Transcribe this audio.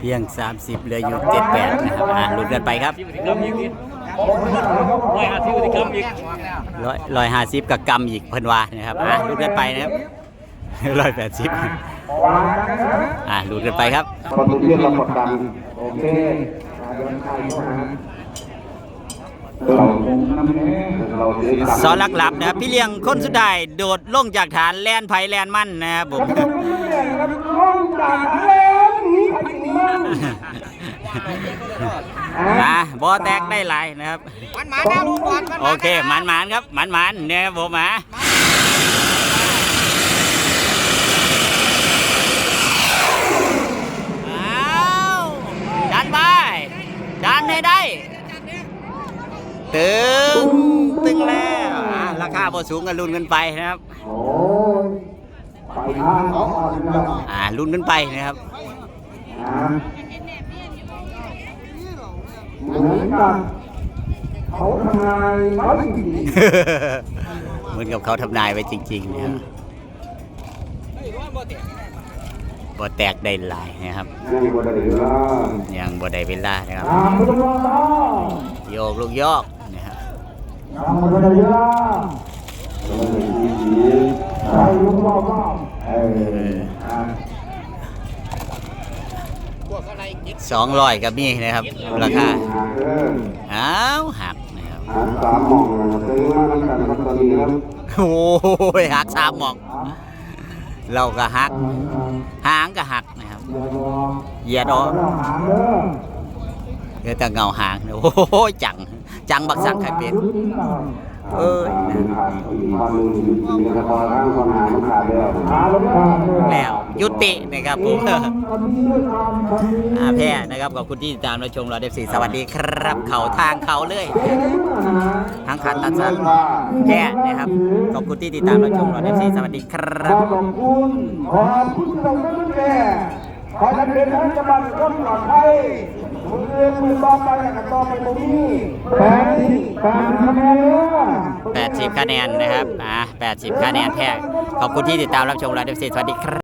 เพียง 30เหลืออยู่ 78 นะครับอ่าลุ้นกันไปครับที่พฤติกรรมอีกนี่ร้อยห้าสิบพฤติกรรมอีกร้อยร้อยห้าสิบกับกำอีกเพิ่นว่านะครับอ่าลุ้นกันไปนะครับร้อยแปดสิบอ่าลุ้นกันไปครับคนเพื่อนเรากดดันโอเคเดินไทยเข้ามาเราเราเสียซอลักหลับนะครับพี่เลี้ยงคนสุดท้ายโดดลงจากฐานแลนไผแลนมั่นนะครับผม อะบอแตกได้หลายนะครับ มันมาแล้วลูกบอลมันโอเคหมันหมันๆครับหมันหมันๆเนี่ยครับผมอะเอาดันไปดันให้ได้ ตึง ตึงแล้วอะราคาพอสูงกันลุ้นกันไปนะครับ โอ้ยไปทางเขาอ่อนแล้วอ่าลุ้นกันไปนะครับนะ เหมือนกันเขาทำงานเขาจริงเหมือนกับเขาทำนายไว้จริงๆนะครับบ่แตกได้หลายนะครับๆยังบ่ได้เวลายังบ่ได้เวลานะครับตามไม่ต้องรอแล้วโยกลูกโยกนะครับยังบ่ได้เวลาใช่ลูกรอบเอออะ สองร้อยกับนี่นะครับ ราคาอ้าวหักนะครับหาสามหม่องนะครับซื้อมาตั้งแต่ครับตอนนี้ครับโอ้ยหักสามหมองเราก็หัก หางก็หักนะครับเหยียดออกเด้อเหลือแต่เงาหางโอ้ยจัง จังบักสังไข่เป็ดเอ้ยความมือมีกระพอร่างความหามันขาดแล้วขาลงขาดแล้วยุตินะครับผมอาแพ้นะครับขอบคุณที่ติดตามรับชมเราเดฟซีสวัสดีครับ เขาทางเขาเลยทางคันตัดสันแพ้นะครับขอบคุณที่ติดตามรับชมเราเดฟซีสวัสดีครัขบอบคุณ ขอบคุณที่เราได้แก่ขอท่านเป็นท่านจังหวัดร่มปลอดภัยมือเรียนมือต่อไปกับต่อไปตรงนี้แปดสิบการคะแนน80 คะแนนนะครับ อ่า80 คะแนนแพ้ขอบคุณที่ติดตามรับชมเราเดฟซีสวัสดีครับ